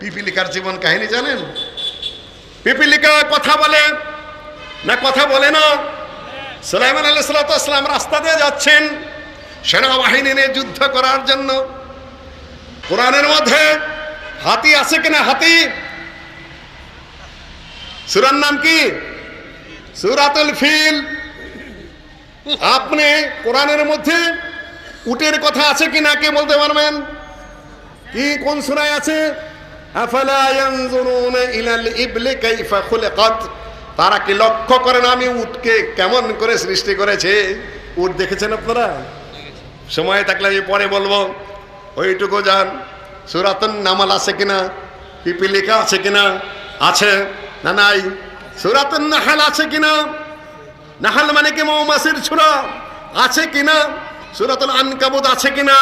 পিপিলিকার জীবন কাহিনী জানেন? পিপিলিকা কথা বলে, না কথা বলে না? সুলাইমান আল্লাহ সাল্লাম রাস্তা দিয়ে যাচ্ছেন সেনাবাহিনী নিয়ে যুদ্ধ করার জন্য। কোরআনের মধ্যে হাতি আছে কিনা হাতি? সুরার নাম কি? সুরাতুল ফিল। আপনি কোরআনের মধ্যে উটের কথা আছে কিনা কে বলতে পারবেন? কি কোন সুরায় আছে? তারা কি লক্ষ্য করেন আমি উটকে কেমন করে সৃষ্টি করেছে? উট দেখেছেন আপনারা? সময় থাকলে আমি পরে বলব। ওইটুকু যান সুরাতন নামাল আছে কিনা? পিপিলিকা আছে কিনা? আছে না নাই? সুরাতন নাহাল আছে কিনা? নাহাল মানে কি মৌমাছির ছুরা? আছে কিনা? সুরাতুল আনকাবুত আছে কিনা?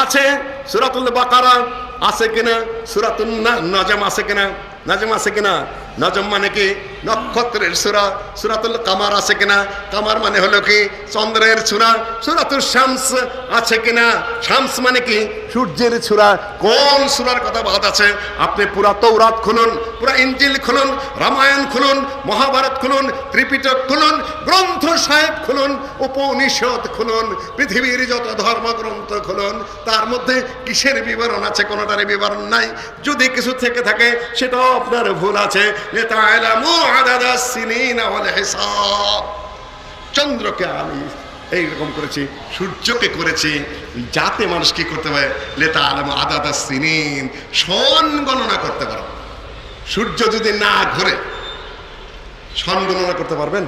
আছে। সুরাতুল বাকারা আছে কিনা? সুরাতুল না- নজম আছে কিনা? নজম আছে কিনা? নজম মানে কি? নক্ষত্রের সুরা। সুরাতুল কামার আছে কিনা? কামার মানে হলো কি? চন্দ্রের সুরা। সুরাতুল শামস আছে কিনা? শামস মানে কি? সূর্যের সুরা কোন সুরার কথা বাদ আছে? আপনি পুরা তৌরাত খুলুন, পুরা ইঞ্জিল খুলুন, রামায়ণ খুলুন, মহাভারত খুলুন, ত্রিপিটক খুলুন, গ্রন্থ সাহেব খুলুন, উপনিষদ খুলুন, পৃথিবীর যত ধর্মগ্রন্থ খুলুন, তার মধ্যে কিসের বিবরণ আছে? কোনোটার বিবরণ নাই। যদি কিছু থেকে থাকে, সেটাও আপনার ভুল আছে। চন্দ্রকে আমি এইরকম করেছি, সূর্যকে করেছি, যাতে মানুষ কি করতে পারে? লেতা আলম আদাদা সিনিন সন গণনা করতে পারো। সূর্য যদি না ঘুরে সন গণনা করতে পারবেন?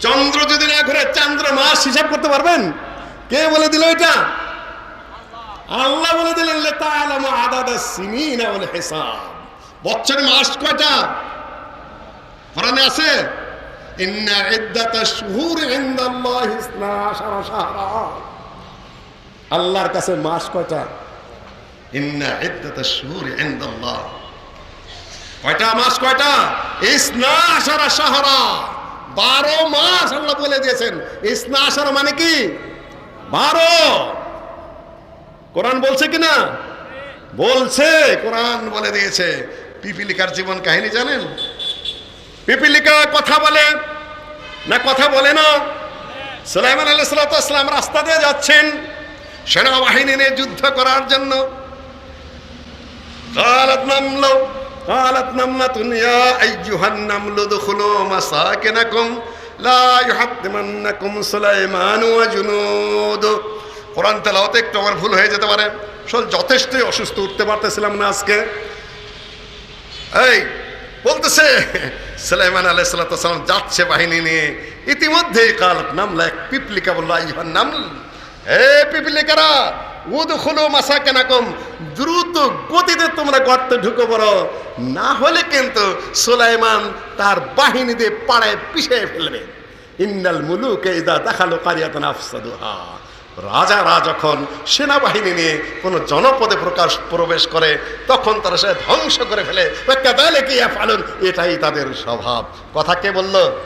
চন্দ্র যদি না ঘুরে, চন্দ্র মাস হিসাব করতে পারবেন? কে বলে দিল এটা? আল্লাহ বলে দিলেন, লেতা আলম আদাদা সিনিন হিসাব। বছরে মাস কয়টা? কোরআনে আছে? আল্লাহর কাছে মাস কয়টা? কয়টা মাস কয়টা? ইসনা আসারা সাহারা বারো মাস আল্লাহ বলে দিয়েছেন। ইসনা আসার মানে কি? বারো। কোরআন বলছে কিনা? বলছে। কোরআন বলে দিয়েছে। পিপিলিকার জীবন কাহিনী জানেন? পিপিলিকায় কথা বলে, না কথা বলে না? সালাইমান আলি সাল্লাতাম রাস্তা দিয়ে যাচ্ছেন সেনাবাহিনী নিয়ে যুদ্ধ করার জন্য। যথেষ্ট মাসা ভুল হয়ে যেতে পারে। যথেষ্টই অসুস্থ, উঠতে পারতেছিলাম না আজকে। এই বলতেছে, সুলাইমান আলাই সালাম যাচ্ছে বাহিনী নিয়ে। ইতিমধ্যে কালত নামলা এক পিপলিকা বলল ইহার নাম এ পিপলিকারা, উদখুলু মাসাকানাকুম, দ্রুত গতিতে তোমরা গর্তে ঢুকে পড়ো। না হলে কিন্তু সুলাইমান তার বাহিনী দিয়ে পাড়ায় পিছিয়ে ফেলবে। ইন্নাল মুলুকে ইদা দেখাল কারিয়াতান আফসাদুহা। রাজারা যখন সেনাবাহিনী নিয়ে কোনো জনপদে প্রকাশ প্রবেশ করে, তখন তারা সে ধ্বংস করে ফেলে। তাহলে এটাই তাদের স্বভাব। কথা কে বলল?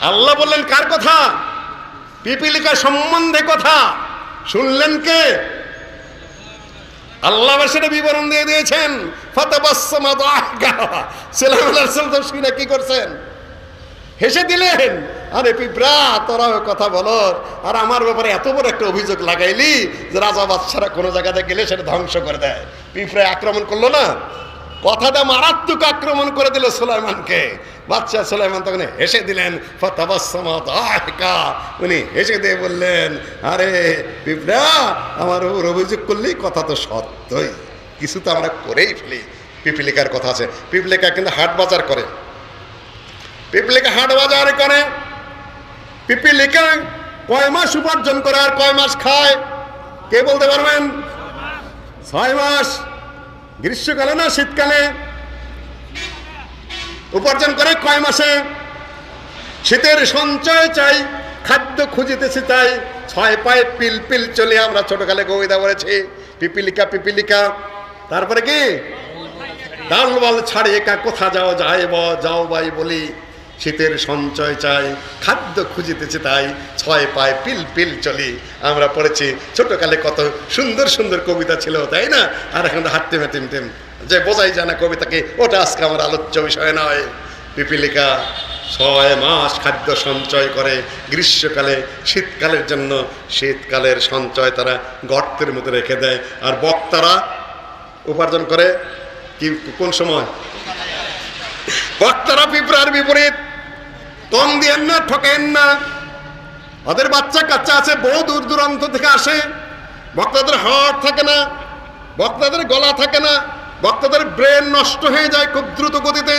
আল্লাহ বললেন, কার কথা? পিপিলিকা সম্বন্ধে কথা। শুনলেন কে? আল্লাহ সেটা বিবরণ দিয়ে দিয়েছেন। ফতাবাসমা তো শুনে কি করছেন? হেসে দিলেন। আরে পিঁপড়া তোরা কথা বলো আর আমার ব্যাপারে এত বড় একটা অভিযোগ লাগাইলি যে রাজা বাচ্চারা কোনো জায়গাতে গেলে সেটা ধ্বংস করে দেয়। পিঁপড়া আক্রমণ করল না? কথাটা মারাত্মক আক্রমণ করে দিল সুলাইমানকে। বাচ্চা সুলাইমান তখন হেসে দিলেন উনি হেসে দিয়ে বললেন, আরে পিঁপড়া, আমার ওর অভিযোগ করলি, কথা তো সত্যই। কিছু তো আমরা করেই ফেলি। পিপিলিকার কথা আছে। পিপিলিকা কিন্তু হাট বাজার করে। পিপিলিকা হাট বাজার করে। পিপিলিকা কয় মাস উপার্জন করে আর কয় মাস খায়? কে বলতে পারবেন? ছয় মাস। গ্রীষ্মকালে না শীতকালে? উপার্জন করে কয় মাসে? শীতের সঞ্চয় চাই, খাদ্য খুঁজিতেছি তাই। ছয় পায়ে পিল পিল চলে আমরা ছোটকালে কবিতা বলেছি পিপিলিকা পিপিলিকা তারপরে কি? ডাল বল ছাড়ি একা কোথা যাও যায় যাও বাই বলি। শীতের সঞ্চয় চাই, খাদ্য খুঁজিতেছে তাই, ছয় পায় পিল পিল চলি। আমরা পড়েছি ছোটকালে কত সুন্দর সুন্দর কবিতা ছিল, তাই না? আর এখন হাঁটতে টিম টিম যে বোঝাই যায় না কবিতাকে, ওটা আজকে আমার আলোচ্য বিষয় নয়। পিপিলিকা ছয় মাস খাদ্য সঞ্চয় করে, গ্রীষ্মকালে, শীতকালের জন্য শীতকালের সঞ্চয় তারা গর্তের মধ্যে রেখে দেয়। আর বক্তারা উপার্জন করে কি, কোন সময়? বক্তারা পিঁপড়ার বিপরীত। কম দিয়েন না, ঠকেন না। ওদের বাচ্চা কাচ্চা আছে বহু দূর দূরান্ত থেকে আসে। বক্তাদের হার্ট থাকে না, বক্তাদের গলা থাকে না, বক্তাদের ব্রেন নষ্ট হয়ে যায় খুব দ্রুত গতিতে।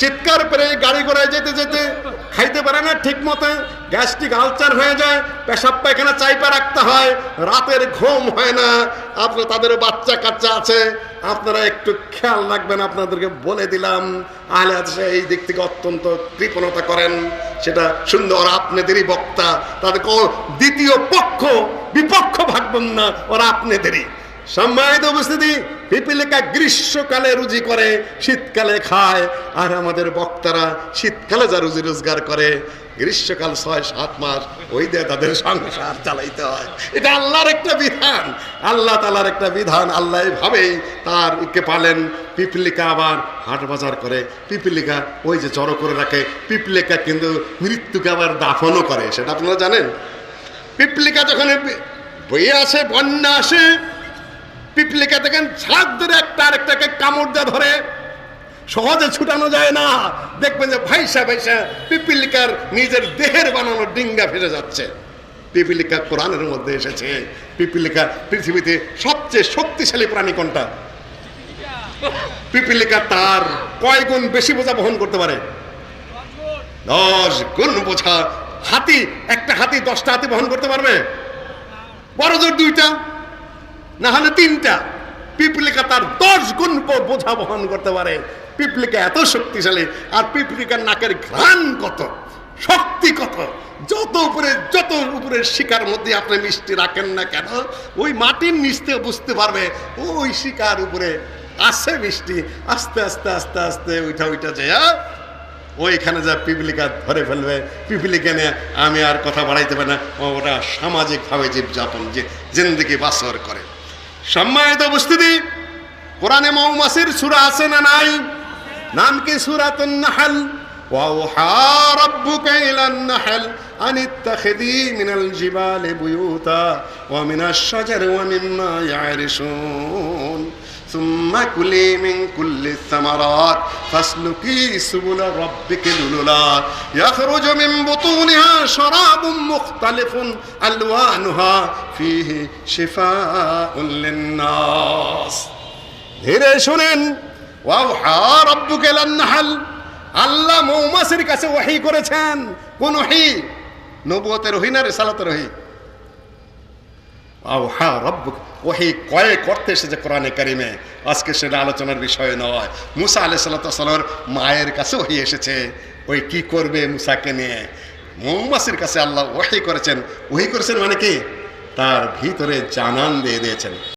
চিৎকার পেরে গাড়ি ঘোড়ায় যেতে যেতে, খাইতে পারে না ঠিক মতো। গ্যাস্ট্রিক আলচার হয়ে যায়, পেশাব পায়খানা চাইপা রাখতে হয়, রাতের ঘুম হয় না। আপনার তাদের বাচ্চা কাচ্চা আছে আপনারা একটু খেয়াল রাখবেন, আপনাদেরকে বলে দিলাম, আহলে হাদিসে এই দিক থেকে অত্যন্ত কৃপণতা করেন। সেটা সুন্দর, আপনাদেরই বক্তা, তাদের দ্বিতীয় পক্ষ, বিপক্ষ ভাববেন না, ওরা আপনাদেরই। সম্মানিত উপস্থিতি, পিপিলিকা গ্রীষ্মকালে রুজি করে, শীতকালে খায়, আর আমাদের বক্তারা শীতকালে যা রুজি রোজগার করে, গ্রীষ্মকাল ছয়, সাত মাস, ওই দিয়ে তাদের সংসার চালাইতে হয়। এটা আল্লাহর একটা বিধান। আল্লাহ তালার একটা বিধান, আল্লাহ ভাবেই তার কে পালেন। পিপিলিকা আবার হাট বাজার করে। পিপিলিকা ওই যে জড়ো করে রাখে। পিপিলিকা কিন্তু মৃত্যুকে আবার দাফনও করে, সেটা আপনারা জানেন? পিপিলিকা যখন বইয়ে আসে, বন্যা আসে পিপলিকা দেখেন, ছাদ ধরে একটা আরেকটাকে কামড় দিয়ে ধরে। সহজে ছুটানো যায় না। দেখবেন যে ভাইসা ভাইসা পিপিলিকার নিজের দেহের বানানো ডিঙ্গা ফেসে যাচ্ছে। পিপিলিকা কোরআনের মধ্যে এসেছে। পিপিলিকা পৃথিবীতে সবচেয়ে শক্তিশালী প্রাণী কোনটা? পিপিলিকা তার কয় গুণ বেশি বোঝা বহন করতে পারে? দশ গুণ বোঝা। হাতি, একটা হাতি দশটা হাতি বহন করতে পারবে? বড় জোর দুইটা। না হলে তিনটা। পিপলিকা তার দশ গুণ বোঝা বহন করতে পারে। পিপলিকা এত শক্তিশালী, আর পিপলিকার নাকের ঘ্রাণ কত, শক্তি কত, যত উপরে, যত উপরের শিকার মধ্যে আপনি মিষ্টি রাখেন না কেন, ওই মাটির নিচ থেকে বুঝতে পারবে, ওই শিকার উপরে আছে মিষ্টি, আস্তে আস্তে আস্তে আস্তে, উঠা উঠা যায় ওইখানে যা পিপলিকা ধরে ফেলবে, পিপিলিকা নিয়ে আমি আর কথা বাড়াইতে পারি না ওটা সামাজিকভাবে জীবযাপন, যে জিন্দিগি বাসর করে। সম্মানিত উপস্থিতি কোরআনে মৌমাসির সুরা আছে না নাই নাম কি সুরাতুন নাহল وأوحى ربك إلى النحل أن اتخذي من الجبال بيوتا ومن الشجر ومما يعرشون ثم كلي من كل الثمرات فاسلكي سبل ربك ذللا يخرج من بطونها شراب مختلف ألوانها فيه شفاء للناس ধীরে শুনেন ওয়াহা রব্বুকে লান্নাহাল আল্লাহ মৌমাছির কাছে ওয়াহি করেছেন কোন ওহি নবুয়তের ওহি না রেসালাতের ওহি আহা রব্বুক, ওহি কয়ে করতে এসেছে কোরআনে কারিমে। আজকে সেটা আলোচনার বিষয় নয়। মুসা আলহ সাল্লামের মায়ের কাছে ওহি এসেছে। ওই কি করবে মুসাকে নিয়ে? মৌমাসির কাছে আল্লাহ ওহি করেছেন। ওহি করেছেন মানে কি? তার ভিতরে জানান দিয়ে দিয়েছেন।